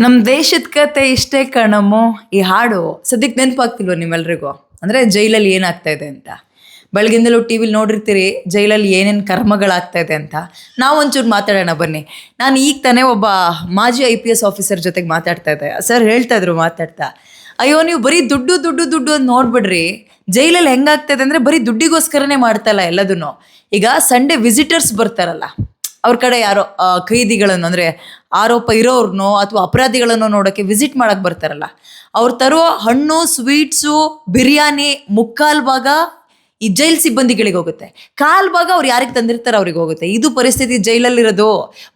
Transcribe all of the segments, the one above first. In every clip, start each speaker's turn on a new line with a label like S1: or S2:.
S1: ನಮ್ಮ ದೇಶದ ಕತೆ ಇಷ್ಟೇ ಕಣಮ್ಮು ಈ ಹಾಡು ಸದ್ಯಕ್ಕೆ ನೆನಪಾಗ್ತಿಲ್ವ ನಿಮ್ಮೆಲ್ರಿಗೂ? ಅಂದರೆ ಜೈಲಲ್ಲಿ ಏನಾಗ್ತಾ ಇದೆ ಅಂತ. ಬೆಳಗಿಂದಲೂ ಟಿ ವಿಲಿ ನೋಡಿರ್ತೀರಿ, ಜೈಲಲ್ಲಿ ಏನೇನು ಕರ್ಮಗಳಾಗ್ತಾ ಇದೆ ಅಂತ. ನಾವು ಒಂಚೂರು ಮಾತಾಡೋಣ ಬನ್ನಿ. ನಾನು ಈಗ ತಾನೇ ಒಬ್ಬ ಮಾಜಿ ಐ ಪಿ ಎಸ್ ಆಫೀಸರ್ ಜೊತೆಗೆ ಮಾತಾಡ್ತಾ ಇದ್ದೆ. ಸರ್ ಹೇಳ್ತಾ ಇದ್ರು ಮಾತಾಡ್ತಾ. ಅಯ್ಯೋ, ನೀವು ಬರೀ ದುಡ್ಡು ದುಡ್ಡು ದುಡ್ಡು ಅಂತ ನೋಡ್ಬಿಡ್ರಿ. ಜೈಲಲ್ಲಿ ಹೆಂಗಾಗ್ತದೆ ಅಂದರೆ ಬರೀ ದುಡ್ಡಿಗೋಸ್ಕರನೇ ಮಾಡ್ತಲ್ಲ ಎಲ್ಲದನ್ನು ಈಗ ಸಂಡೇ ವಿಸಿಟರ್ಸ್ ಬರ್ತಾರಲ್ಲ. ಅವ್ರ ಕಡೆ ಯಾರೋ ಖೈದಿಗಳನ್ನು, ಅಂದರೆ ಆರೋಪ ಇರೋರ್ನೋ ಅಥವಾ ಅಪರಾಧಿಗಳನ್ನು ನೋಡೋಕ್ಕೆ ವಿಸಿಟ್ ಮಾಡಕ್ಕೆ ಬರ್ತಾರಲ್ಲ, ಅವ್ರು ತರೋ ಹಣ್ಣು, ಸ್ವೀಟ್ಸು, ಬಿರಿಯಾನಿ ಮುಕ್ಕಾಲು ಭಾಗ ಈ ಜೈಲ್ ಸಿಬ್ಬಂದಿಗಳಿಗೆ ಹೋಗುತ್ತೆ. ಕಾಲ್ ಭಾಗ ಅವ್ರು ಯಾರಿಗೆ ತಂದಿರ್ತಾರೆ ಅವ್ರಿಗೆ ಹೋಗುತ್ತೆ. ಇದು ಪರಿಸ್ಥಿತಿ ಜೈಲಲ್ಲಿರೋದು.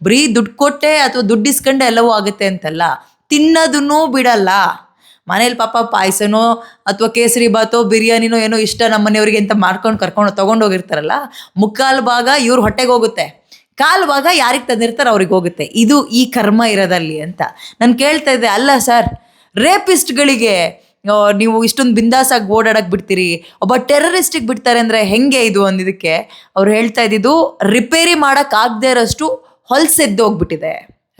S1: ಬರೀ ದುಡ್ಡು ಕೊಟ್ಟೆ ಅಥವಾ ದುಡ್ಡು ಇಸ್ಕೊಂಡೆ ಎಲ್ಲವೂ ಆಗುತ್ತೆ ಅಂತಲ್ಲ. ತಿನ್ನೋದನ್ನೂ ಬಿಡಲ್ಲ. ಮನೇಲಿ ಪಾಪ ಪಾಯಸನೋ ಅಥವಾ ಕೇಸರಿ ಬಾತೋ, ಬಿರಿಯಾನಿನೋ ಏನೋ ಇಷ್ಟ ನಮ್ಮ ಮನೆಯವ್ರಿಗೆ ಅಂತ ಮಾಡ್ಕೊಂಡು ಕರ್ಕೊಂಡು ತೊಗೊಂಡೋಗಿರ್ತಾರಲ್ಲ, ಮುಕ್ಕಾಲು ಭಾಗ ಇವ್ರ ಹೊಟ್ಟೆಗೆ ಹೋಗುತ್ತೆ. ಕಾಲು ಭಾಗ ಯಾರಿಗೆ ತಂದಿರ್ತಾರೆ ಅವ್ರಿಗೆ ಹೋಗುತ್ತೆ. ಇದು ಈ ಕರ್ಮ ಇರೋದಲ್ಲಿ ಅಂತ. ನಾನು ಕೇಳ್ತಾ ಇದ್ದೆ, ಅಲ್ಲ ಸರ್, ರೇಪಿಸ್ಟ್ಗಳಿಗೆ ನೀವು ಇಷ್ಟೊಂದು ಬಿಂದಾಸಾಗಿ ಓಡಾಡಕ್ಕೆ ಬಿಡ್ತೀರಿ, ಒಬ್ಬ ಟೆರರಿಸ್ಟಿಗೆ ಬಿಡ್ತಾರೆ ಅಂದರೆ ಹೆಂಗೆ ಇದು ಅಂದಿದ್ದಕ್ಕೆ ಅವ್ರು ಹೇಳ್ತಾ ಇದ್ದಿದ್ದು, ರಿಪೇರಿ ಮಾಡೋಕ್ಕಾಗದೇ ಇರೋಷ್ಟು ಹೊಲ್ಸೆದ್ದೋಗ್ಬಿಟ್ಟಿದೆ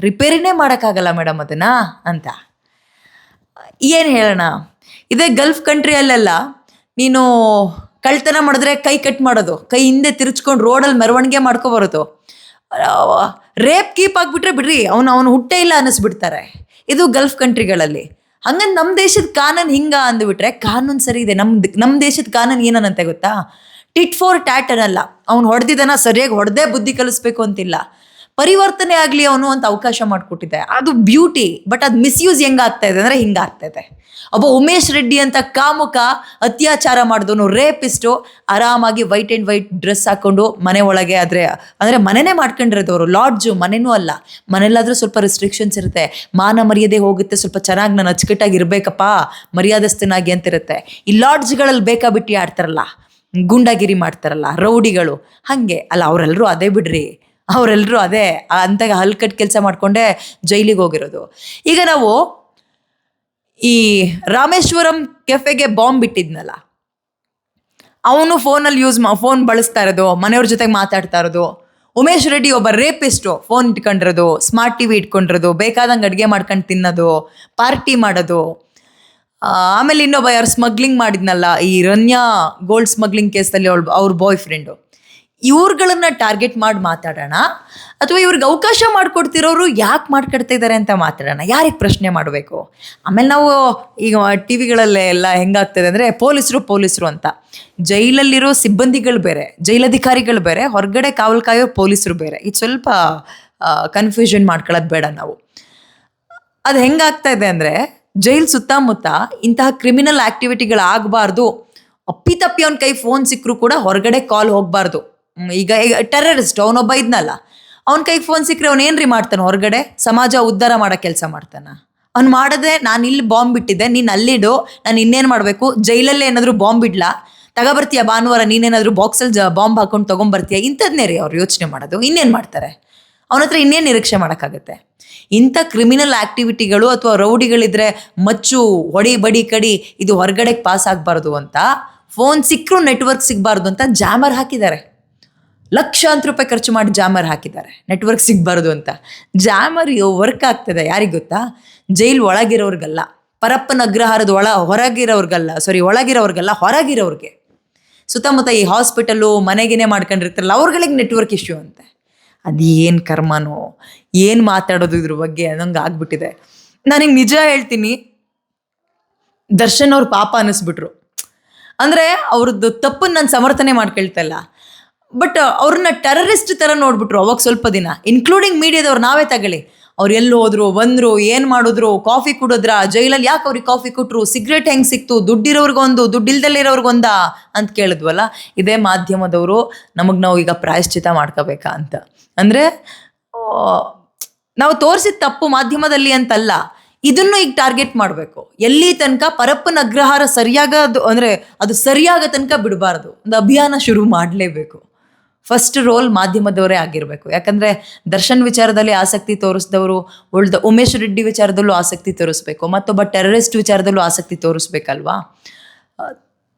S1: ರಿಪೇರಿನೇ ಮಾಡೋಕ್ಕಾಗಲ್ಲ ಮೇಡಮ್ ಅದನ್ನು ಅಂತ. ಏನು ಹೇಳೋಣ? ಇದೇ ಗಲ್ಫ್ ಕಂಟ್ರಿಯಲ್ಲೆಲ್ಲ ನೀನು ಕಳ್ತನ ಮಾಡಿದ್ರೆ ಕೈ ಕಟ್ ಮಾಡೋದು, ಕೈ ಹಿಂದೆ ತಿರುಚ್ಕೊಂಡು ರೋಡಲ್ಲಿ ಮೆರವಣಿಗೆ ಮಾಡ್ಕೊ ಬರೋದು. ರೇಪ್ ಕೀಪ್ ಆಗಿಬಿಟ್ರೆ ಬಿಡ್ರಿ, ಅವನು ಅವನು ಹುಟ್ಟೇ ಇಲ್ಲ ಅನ್ನಿಸ್ಬಿಡ್ತಾರೆ. ಇದು ಗಲ್ಫ್ ಕಂಟ್ರಿಗಳಲ್ಲಿ. ಹಂಗಂದ್ ನಮ್ಮ ದೇಶದ ಕಾನೂನು ಹಿಂಗ ಅಂದ್ಬಿಟ್ರೆ, ಕಾನೂನು ಸರಿ ಇದೆ. ನಮ್ಮ ನಮ್ಮ ದೇಶದ ಕಾನೂನು ಏನನ್ನಂತೆ ಗೊತ್ತಾ? ಟಿಟ್ ಫಾರ್ ಟ್ಯಾಟ್ ಅನ್ನಲ್ಲ. ಅವ್ನು ಹೊಡೆದಿದ್ದಾನ ಸರಿಯಾಗಿ ಹೊಡೆದೇ ಬುದ್ಧಿ ಕಲಿಸ್ಬೇಕು ಅಂತಿಲ್ಲ. ಪರಿವರ್ತನೆ ಆಗಲಿ ಅವನು ಅಂತ ಅವಕಾಶ ಮಾಡಿಕೊಟ್ಟಿದ್ದೆ ಅದು ಬ್ಯೂಟಿ ಬಟ್ ಅದು ಮಿಸ್ಯೂಸ್ ಹೆಂಗಾಗ್ತಾ ಇದೆ ಅಂದರೆ ಹಿಂಗಾಗ್ತಾ ಇದೆ. ಒಬ್ಬ ಉಮೇಶ್ ರೆಡ್ಡಿ ಅಂತ ಕಾಮುಕ ಅತ್ಯಾಚಾರ ಮಾಡಿದವನು ರೇಪಿಸ್ಟು ಆರಾಮಾಗಿ ವೈಟ್ ಆ್ಯಂಡ್ ವೈಟ್ ಡ್ರೆಸ್ ಹಾಕೊಂಡು ಮನೆ ಒಳಗೆ ಆದರೆ, ಅಂದರೆ ಮನೆನೇ ಮಾಡ್ಕೊಂಡಿರೋದವರು ಲಾಡ್ಜು ಮನೆನೂ ಅಲ್ಲ. ಮನೆಯಲ್ಲಾದರೂ ಸ್ವಲ್ಪ ರಿಸ್ಟ್ರಿಕ್ಷನ್ಸ್ ಇರುತ್ತೆ. ಮಾನ ಮರ್ಯಾದೆ ಹೋಗುತ್ತೆ, ಸ್ವಲ್ಪ ಚೆನ್ನಾಗಿ ನಾನು ಅಚ್ಚುಕಟ್ಟಾಗಿ ಇರಬೇಕಪ್ಪ, ಮರ್ಯಾದಸ್ಥನಾಗಿ ಅಂತಿರುತ್ತೆ ಈ ಲಾಡ್ಜ್ಗಳಲ್ಲಿ ಬೇಕಾಬಿಟ್ಟು ಆಡ್ತಾರಲ್ಲ, ಗುಂಡಾಗಿರಿ ಮಾಡ್ತಾರಲ್ಲ, ರೌಡಿಗಳು, ಹಾಗೆ. ಅಲ್ಲ ಅವರೆಲ್ಲರೂ ಅದೇ ಬಿಡ್ರಿ. ಅವರೆಲ್ಲರೂ ಅದೇ ಅಂತ ಹಲ್ಕಟ್ ಕೆಲಸ ಮಾಡಿಕೊಂಡೆ ಜೈಲಿಗೆ ಹೋಗಿರೋದು. ಈಗ ನಾವು ಈ ರಾಮೇಶ್ವರಂ ಕೆಫೆಗೆ ಬಾಂಬ್ ಬಿಟ್ಟಿದ್ನಲ್ಲ ಅವನು ಫೋನಲ್ಲಿ ಯೂಸ್ ಮಾ, ಫೋನ್ ಬಳಸ್ತಾ ಇರೋದು, ಮನೆಯವ್ರ ಜೊತೆಗೆ ಮಾತಾಡ್ತಾ ಇರೋದು. ಉಮೇಶ್ ರೆಡ್ಡಿ ಒಬ್ಬ ರೇಪಿಸ್ಟು, ಫೋನ್ ಇಟ್ಕೊಂಡಿರೋದು, ಸ್ಮಾರ್ಟ್ ಟಿವಿ ಇಟ್ಕೊಂಡಿರೋದು, ಬೇಕಾದಂಗೆ ಅಡುಗೆ ಮಾಡ್ಕೊಂಡು ತಿನ್ನೋದು, ಪಾರ್ಟಿ ಮಾಡೋದು. ಆಮೇಲೆ ಇನ್ನೊಬ್ಬ ಯಾರು ಸ್ಮಗ್ಲಿಂಗ್ ಮಾಡಿದ್ನಲ್ಲ, ಈ ರನ್ಯಾ ಗೋಲ್ಡ್ ಸ್ಮಗ್ಲಿಂಗ್ ಕೇಸಲ್ಲಿ ಅವಳು, ಅವ್ರ ಬಾಯ್ ಫ್ರೆಂಡು ಇವ್ರುಗಳನ್ನ ಟಾರ್ಗೆಟ್ ಮಾಡಿ ಮಾತಾಡೋಣ? ಅಥವಾ ಇವ್ರಿಗೆ ಅವಕಾಶ ಮಾಡಿಕೊಡ್ತಿರೋರು ಯಾಕೆ ಮಾಡ್ಕೊಡ್ತಾ ಇದ್ದಾರೆ ಅಂತ ಮಾತಾಡೋಣ? ಯಾರಿಗೆ ಪ್ರಶ್ನೆ ಮಾಡಬೇಕು? ಆಮೇಲೆ ನಾವು ಈಗ ಟಿ ವಿಗಳಲ್ಲೇ ಎಲ್ಲ ಹೆಂಗಾಗ್ತದೆ ಅಂದರೆ ಪೊಲೀಸರು ಪೊಲೀಸರು ಅಂತ. ಜೈಲಲ್ಲಿರೋ ಸಿಬ್ಬಂದಿಗಳು ಬೇರೆ, ಜೈಲಧಿಕಾರಿಗಳು ಬೇರೆ, ಹೊರಗಡೆ ಕಾವಲು ಕಾಯೋ ಪೊಲೀಸರು ಬೇರೆ. ಇದು ಸ್ವಲ್ಪ ಕನ್ಫ್ಯೂಷನ್ ಮಾಡ್ಕೊಳ್ಳೋದು ಬೇಡ ನಾವು. ಅದು ಹೆಂಗಾಗ್ತಾ ಇದೆ ಅಂದರೆ ಜೈಲ್ ಸುತ್ತಮುತ್ತ ಇಂತಹ ಕ್ರಿಮಿನಲ್ ಆಕ್ಟಿವಿಟಿಗಳಾಗಬಾರ್ದು ಅಪ್ಪಿತಪ್ಪಿ ಅವನ ಕೈ ಫೋನ್ ಸಿಕ್ಕರೂ ಕೂಡ ಹೊರಗಡೆ ಕಾಲ್ ಹೋಗಬಾರ್ದು. ಈಗ ಟೆರರಿಸ್ಟ್ ಅವನೊಬ್ಬ ಇದ್ನಲ್ಲ. ಅವನ ಕೈಗೆ ಫೋನ್ ಸಿಕ್ಕರೆ ಅವ್ನು ಏನ್ರಿ ಮಾಡ್ತಾನೆ ಹೊರಗಡೆ? ಸಮಾಜ ಉದ್ಧಾರ ಮಾಡೋ ಕೆಲಸ ಮಾಡ್ತಾನ. ಅವ್ನು ಮಾಡದೆ ನಾನು ಇಲ್ಲಿ ಬಾಂಬ್ ಬಿಟ್ಟಿದ್ದೆ ನೀನು ಅಲ್ಲಿಡು, ನಾನು ಇನ್ನೇನು ಮಾಡಬೇಕು? ಜೈಲಲ್ಲೇ ಏನಾದರೂ ಬಾಂಬ್ ಬಿಡ್ಲಾ ತಗೊಬರ್ತೀಯ ಭಾನುವಾರ, ನೀನೇನಾದರೂ ಬಾಕ್ಸಲ್ಲಿ ಜ ಬಾಂಬ್ ಹಾಕೊಂಡು ತೊಗೊಂಬರ್ತೀಯ? ಇಂಥದ್ನೇ ರೀ ಅವ್ರು ಯೋಚನೆ ಮಾಡೋದು. ಇನ್ನೇನು ಮಾಡ್ತಾರೆ? ಅವನ ಹತ್ರ ಇನ್ನೇನು ನಿರೀಕ್ಷೆ ಮಾಡೋಕ್ಕಾಗತ್ತೆ? ಇಂಥ ಕ್ರಿಮಿನಲ್ ಆ್ಯಕ್ಟಿವಿಟಿಗಳು ಅಥವಾ ರೌಡಿಗಳಿದ್ರೆ ಮಚ್ಚು, ಹೊಡಿ ಬಡಿ ಕಡಿ ಇದು ಹೊರಗಡೆಗೆ ಪಾಸ್ ಆಗಬಾರ್ದು ಅಂತ ಫೋನ್ ಸಿಕ್ಕರೂ ನೆಟ್ವರ್ಕ್ ಸಿಗಬಾರ್ದು ಅಂತ ಜಾಮರ್ ಹಾಕಿದ್ದಾರೆ. ಲಕ್ಷಾಂತರ ರೂಪಾಯಿ ಖರ್ಚು ಮಾಡಿ ಜಾಮರ್ ಹಾಕಿದ್ದಾರೆ. ನೆಟ್ವರ್ಕ್ ಸಿಗಬಾರ್ದು ಅಂತ. ಜಾಮರ್ ವರ್ಕ್ ಆಗ್ತದೆ, ಯಾರಿಗೆ ಗೊತ್ತಾ? ಜೈಲ್ ಒಳಗಿರೋರ್ಗಲ್ಲ. ಪರಪ್ಪನ ಅಗ್ರಹಾರದ ಒಳ ಹೊರಗಿರೋರ್ಗಲ್ಲ ಸಾರಿ ಒಳಗಿರೋರ್ಗಲ್ಲ, ಹೊರಗಿರೋರ್ಗೆ. ಸುತ್ತಮುತ್ತ ಈ ಹಾಸ್ಪಿಟಲು ಮನೆಗೇನೆ ಮಾಡ್ಕೊಂಡಿರ್ತಾರಲ್ಲ, ಅವ್ರಗಳಿಗೆ ನೆಟ್ವರ್ಕ್ ಇಶ್ಯೂ ಅಂತೆ. ಅದೇನು ಕರ್ಮನೋ? ಏನು ಮಾತಾಡೋದು ಇದ್ರ ಬಗ್ಗೆ ಅನ್ನಂಗೆ ಆಗ್ಬಿಟ್ಟಿದೆ. ನನಗೆ ನಿಜ ಹೇಳ್ತೀನಿ. ದರ್ಶನ್ ಅವ್ರ ಪಾಪ ಅನ್ನಿಸ್ಬಿಟ್ರು ಅಂದರೆ ಅವ್ರದ್ದು ತಪ್ಪನ್ನು ನಾನು ಸಮರ್ಥನೆ ಮಾಡ್ಕೊಳ್ತಾ ಇಲ್ಲ. ಬಟ್ ಅವ್ರನ್ನ ಟೆರರಿಸ್ಟ್ ಥರ ನೋಡ್ಬಿಟ್ರು ಅವಾಗ ಸ್ವಲ್ಪ ದಿನ. ಇನ್ಕ್ಲೂಡಿಂಗ್ ಮೀಡಿಯಾದವ್ರು ನಾವೇ ತಗೊಳ್ಳಿ. ಅವ್ರು ಎಲ್ಲಿ ಹೋದ್ರು, ಬಂದರು, ಏನು ಮಾಡಿದ್ರು ಕಾಫಿ ಕುಡಿದ್ರ, ಜೈಲಲ್ಲಿ ಯಾಕೆ ಅವ್ರಿಗೆ ಕಾಫಿ ಕೊಟ್ಟರು ಸಿಗರೇಟ್ ಹೆಂಗೆ ಸಿಕ್ತು, ದುಡ್ಡಿರೋರ್ಗೊಂದು, ದುಡ್ಡಿಲ್ದಲ್ಲಿರೋರ್ಗೊಂದ ಅಂತ ಕೇಳಿದ್ವಲ್ಲ, ಇದೇ ಮಾಧ್ಯಮದವರು ನಮಗೆ ನಾವು ಈಗ ಪ್ರಾಯಶ್ಚಿತ ಮಾಡ್ಕೋಬೇಕಾ ಅಂತ. ಅಂದರೆ ನಾವು ತೋರಿಸಿದ ತಪ್ಪು ಮಾಧ್ಯಮದಲ್ಲಿ ಅಂತಲ್ಲ, ಇದನ್ನು ಈಗ ಟಾರ್ಗೆಟ್ ಮಾಡಬೇಕು. ಎಲ್ಲಿ ತನಕ ಪರಪ್ಪನ ಅಗ್ರಹಾರ ಸರಿಯಾಗದು, ಅಂದರೆ ಅದು ಸರಿಯಾಗ ತನಕ ಬಿಡಬಾರ್ದು. ಒಂದು ಅಭಿಯಾನ ಶುರು ಮಾಡಲೇಬೇಕು. ಫಸ್ಟ್ ರೋಲ್ ಮಾಧ್ಯಮದವರೇ ಆಗಿರಬೇಕು. ಯಾಕಂದರೆ ದರ್ಶನ್ ವಿಚಾರದಲ್ಲಿ ಆಸಕ್ತಿ ತೋರಿಸಿದವರು, ಉಳ್ದ ಉಮೇಶ್ ರೆಡ್ಡಿ ವಿಚಾರದಲ್ಲೂ ಆಸಕ್ತಿ ತೋರಿಸ್ಬೇಕು, ಮತ್ತೊಬ್ಬ ಟೆರರಿಸ್ಟ್ ವಿಚಾರದಲ್ಲೂ ಆಸಕ್ತಿ ತೋರಿಸ್ಬೇಕಲ್ವಾ?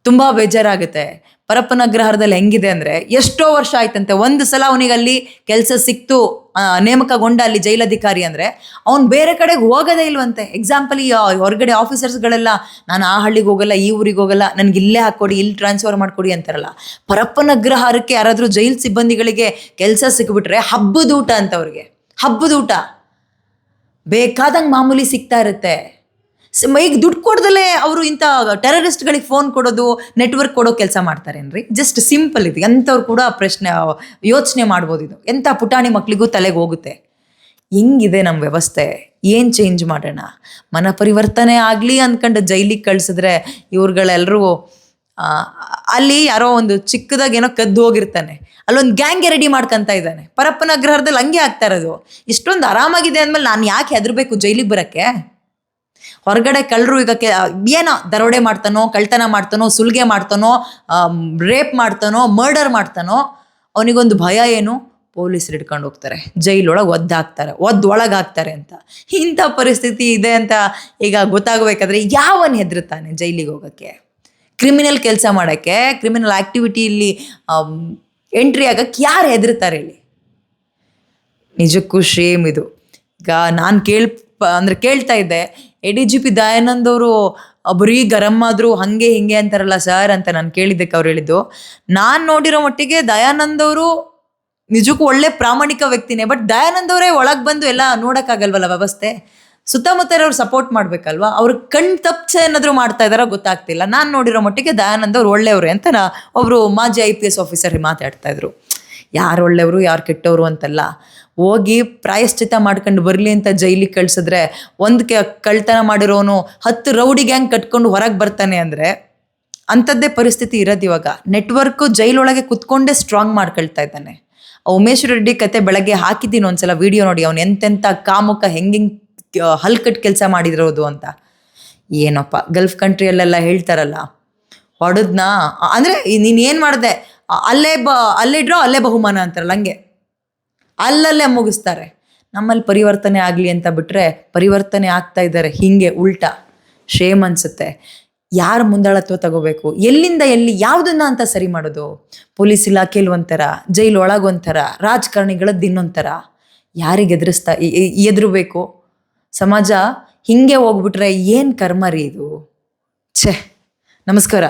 S1: ತುಂಬಾ ಬೇಜಾರಾಗುತ್ತೆ. ಪರಪ್ಪನ ಅಗ್ರಹಾರದಲ್ಲಿ ಹೆಂಗಿದೆ ಅಂದ್ರೆ ಎಷ್ಟೋ ವರ್ಷ ಆಯ್ತಂತೆ, ಒಂದು ಸಲ ಅವನಿಗೆ ಅಲ್ಲಿ ಕೆಲಸ ಸಿಕ್ತು ನೇಮಕಗೊಂಡ ಅಲ್ಲಿ ಜೈಲಧಿಕಾರಿ ಅಂದ್ರೆ, ಅವ್ನು ಬೇರೆ ಕಡೆಗೆ ಹೋಗೋದೇ ಇಲ್ವಂತೆ. ಎಕ್ಸಾಂಪಲ್ ಈ ಹೊರಗಡೆ ಆಫೀಸರ್ಸ್ಗಳೆಲ್ಲ ನಾನು ಆ ಹಳ್ಳಿಗೆ ಹೋಗಲ್ಲ, ಈ ಊರಿಗೆ ಹೋಗಲ್ಲ, ನನ್ಗೆ ಇಲ್ಲೇ ಹಾಕ್ಕೊಡಿ, ಇಲ್ಲಿ ಟ್ರಾನ್ಸ್ಫರ್ ಮಾಡಿಕೊಡಿ ಅಂತಾರಲ್ಲ. ಪರಪ್ಪನ ಅಗ್ರಹಾರಕ್ಕೆ ಯಾರಾದರೂ ಜೈಲ್ ಸಿಬ್ಬಂದಿಗಳಿಗೆ ಕೆಲಸ ಸಿಕ್ಬಿಟ್ರೆ ಹಬ್ಬದ ಊಟ ಅಂತ ಅವ್ರಿಗೆ ಹಬ್ಬದ ಊಟ. ಬೇಕಾದಂಗೆ ಮಾಮೂಲಿ ಸಿಗ್ತಾ ಇರುತ್ತೆ. ಈಗ ದುಡ್ಡು ಕೊಡ್ದಲೇ ಅವರು ಇಂಥ ಟೆರರಿಸ್ಟ್ಗಳಿಗೆ ಫೋನ್ ಕೊಡೋದು, ನೆಟ್ವರ್ಕ್ ಕೊಡೋ ಕೆಲಸ ಮಾಡ್ತಾರೇನ್ರಿ? ಜಸ್ಟ್ ಸಿಂಪಲ್ ಇದು. ಎಂಥವ್ರು ಕೂಡ ಪ್ರಶ್ನೆ, ಯೋಚನೆ ಮಾಡ್ಬೋದು ಇದು. ಎಂಥ ಪುಟಾಣಿ ಮಕ್ಕಳಿಗೂ ತಲೆಗೆ ಹೋಗುತ್ತೆ? ಹೆಂಗಿದೆ ನಮ್ಮ ವ್ಯವಸ್ಥೆ? ಏನು ಚೇಂಜ್ ಮಾಡೋಣ? ಮನ ಪರಿವರ್ತನೆ ಆಗಲಿ ಅಂದ್ಕೊಂಡು ಜೈಲಿಗೆ ಕಳ್ಸಿದ್ರೆ ಇವ್ರುಗಳೆಲ್ಲರೂ ಅಲ್ಲಿ ಯಾರೋ ಒಂದು ಚಿಕ್ಕದಾಗಿ ಏನೋ ಕದ್ದು ಹೋಗಿರ್ತಾನೆ. ಅಲ್ಲೊಂದು ಗ್ಯಾಂಗ್ ರೆಡಿ ಮಾಡ್ಕೊಂತ ಇದ್ದಾನೆ. ಪರಪ್ಪನ ಗ್ರಹದಲ್ಲಿ ಹಂಗೆ ಆಗ್ತಾ ಇರೋದು. ಇಷ್ಟೊಂದು ಆರಾಮಾಗಿದೆ ಅಂದಮೇಲೆ ನಾನು ಯಾಕೆ ಹೆದರ್ಬೇಕು ಜೈಲಿಗೆ ಬರೋಕ್ಕೆ? ಹೊರಗಡೆ ಕಳ್ಳರು ಈಗ ಕೆ ಏನೋ ದರೋಡೆ ಮಾಡ್ತಾನೋ ಕಳ್ತನ ಮಾಡ್ತಾನೋ, ಸುಲಿಗೆ ಮಾಡ್ತಾನೋ ರೇಪ್ ಮಾಡ್ತಾನೋ ಮರ್ಡರ್ ಮಾಡ್ತಾನೋ, ಅವನಿಗೊಂದು ಭಯ ಏನು? ಪೊಲೀಸರು ಹಿಡ್ಕೊಂಡು ಹೋಗ್ತಾರೆ. ಜೈಲೊಳಗೆ ಒದ್ದಾಗ್ತಾರೆ ಒದ್ದು ಹಾಕ್ತಾರೆ ಅಂತ. ಇಂಥ ಪರಿಸ್ಥಿತಿ ಇದೆ ಅಂತ ಈಗ ಗೊತ್ತಾಗಬೇಕಾದ್ರೆ ಯಾವನ್ ಹೆದರುತ್ತಾನೆ ಜೈಲಿಗೆ ಹೋಗೋಕ್ಕೆ? ಕ್ರಿಮಿನಲ್ ಕೆಲಸ ಮಾಡೋಕ್ಕೆ ಕ್ರಿಮಿನಲ್ ಆ್ಯಕ್ಟಿವಿಟಿಯಲ್ಲಿ ಎಂಟ್ರಿ ಆಗಕ್ಕೆ ಯಾರು ಹೆದರ್ತಾರೆ ಹೇಳಿ ನಿಜಕ್ಕೂ ಶೇಮ್ ಇದು. ಈಗ ನಾನು ಕೇಳ್ ಅಂದರೆ ಕೇಳ್ತಾ ಇದ್ದೆ A D G P Dayanand ಅವರು ಬರೀ ಗರಂ ಆದ್ರು ಹಂಗೆ ಹಿಂಗೆ ಅಂತಾರಲ್ಲ ಸರ್ ಅಂತ ನಾನು ಕೇಳಿದ್ದಕ್ಕೆ ಅವ್ರು ಹೇಳಿದ್ದು. ನಾನು ನೋಡಿರೋ ಮಟ್ಟಿಗೆ ದಯಾನಂದ್ ಅವರು ನಿಜಕ್ಕೂ ಒಳ್ಳೆ ಪ್ರಾಮಾಣಿಕ ವ್ಯಕ್ತಿನೇ, ಬಟ್ ದಯಾನಂದ್ ಅವರೇ ಒಳಗೆ ಬಂದು ಎಲ್ಲ ನೋಡೋಕ್ಕಾಗಲ್ವಲ್ಲ ವ್ಯವಸ್ಥೆ? ಸುತ್ತಮುತ್ತ ಇರೋರು ಸಪೋರ್ಟ್ ಮಾಡ್ಬೇಕಲ್ವಾ? ಅವ್ರ ಕಣ್ ತಪ್ಸ ಏನಾದರೂ ಮಾಡ್ತಾ ಇದಾರೋ ಗೊತ್ತಾಗ್ತಿಲ್ಲ. ನಾನು ನೋಡಿರೋ ಮಟ್ಟಿಗೆ ದಯಾನಂದ್ ಅವ್ರು ಒಳ್ಳೆಯವ್ರೆ ಅಂತ ನಾ ಒಬ್ಬರು ಮಾಜಿ ಐ ಪಿ ಎಸ್ ಆಫೀಸರ್ ಮಾತಾಡ್ತಾ ಇದ್ರು. ಯಾರು ಒಳ್ಳೆಯವರು, ಯಾರು ಕೆಟ್ಟವರು ಅಂತಲ್ಲ. ಹೋಗಿ ಪ್ರಾಯಶ್ಚಿತ ಮಾಡ್ಕೊಂಡು ಬರಲಿ ಅಂತ ಜೈಲಿಗೆ ಕಳಿಸಿದ್ರೆ ಒಂದು ಕೆ ಕಳ್ತನ ಮಾಡಿರೋನು ಹತ್ತು ರೌಡಿ ಗ್ಯಾಂಗ್ ಕಟ್ಕೊಂಡು ಹೊರಗೆ ಬರ್ತಾನೆ ಅಂದರೆ ಅಂಥದ್ದೇ ಪರಿಸ್ಥಿತಿ ಇರೋದು ಇವಾಗ. ನೆಟ್ವರ್ಕು ಜೈಲೊಳಗೆ ಕುತ್ಕೊಂಡೇ ಸ್ಟ್ರಾಂಗ್ ಮಾಡ್ಕೊಳ್ತಾ ಇದ್ದಾನೆ. ಉಮೇಶ್ ರೆಡ್ಡಿ ಕತೆ ಬೆಳಗ್ಗೆ ಹಾಕಿದ್ದೀನಿ ಒಂದ್ಸಲ ವಿಡಿಯೋ ನೋಡಿ. ಅವ್ನು ಎಂತೆಂಥ ಕಾಮುಕ ಹೆಂಗೆಂಗೆ ಹಲ್ಕಟ್ ಕೆಲಸ ಮಾಡಿರೋದು ಅಂತ. ಏನಪ್ಪ, ಗಲ್ಫ್ ಕಂಟ್ರಿಯಲ್ಲೆಲ್ಲ ಹೇಳ್ತಾರಲ್ಲ, ಹೊಡೆದ್ನಾ? ಅಂದರೆ ನೀನು ಏನು ಮಾಡಿದೆ? ಅಲ್ಲೇ ಬ, ಅಲ್ಲೇ ಇಡ್ರೋ ಅಲ್ಲೇ ಬಹುಮಾನ ಅಂತಾರಲ್ಲ, ಹಂಗೆ. ಅಲ್ಲಲ್ಲೇ ಮುಗಿಸ್ತಾರೆ. ನಮ್ಮಲ್ಲಿ ಪರಿವರ್ತನೆ ಆಗಲಿ ಅಂತ ಬಿಟ್ಟರೆ ಪರಿವರ್ತನೆ ಆಗ್ತಾ ಇದ್ದಾರೆ, ಹೀಗೆ, ಉಲ್ಟಾ. ಶೇಮ್ ಅನಿಸುತ್ತೆ. ಯಾರು ಮುಂದಾಳತ್ವ ತಗೋಬೇಕು? ಎಲ್ಲಿಂದ ಎಲ್ಲಿ, ಯಾವುದನ್ನ ಅಂತ ಸರಿ ಮಾಡೋದು? ಪೊಲೀಸ್ ಇಲಾಖೆಯಲ್ಲಿ ಒಂಥರ, ಜೈಲ್ ಒಳಗೊಂಥರ ರಾಜಕಾರಣಿಗಳದ್ದು ಇನ್ನೊಂಥರ. ಯಾರಿಗೆ ಎದುರಿಸ್ತಾ ಎದುರಬೇಕು? ಸಮಾಜ ಹಿಂಗೆ ಹೋಗ್ಬಿಟ್ರೆ ಏನು ಕರ್ಮ ರೀ ಇದು? ಛೆ, ನಮಸ್ಕಾರ.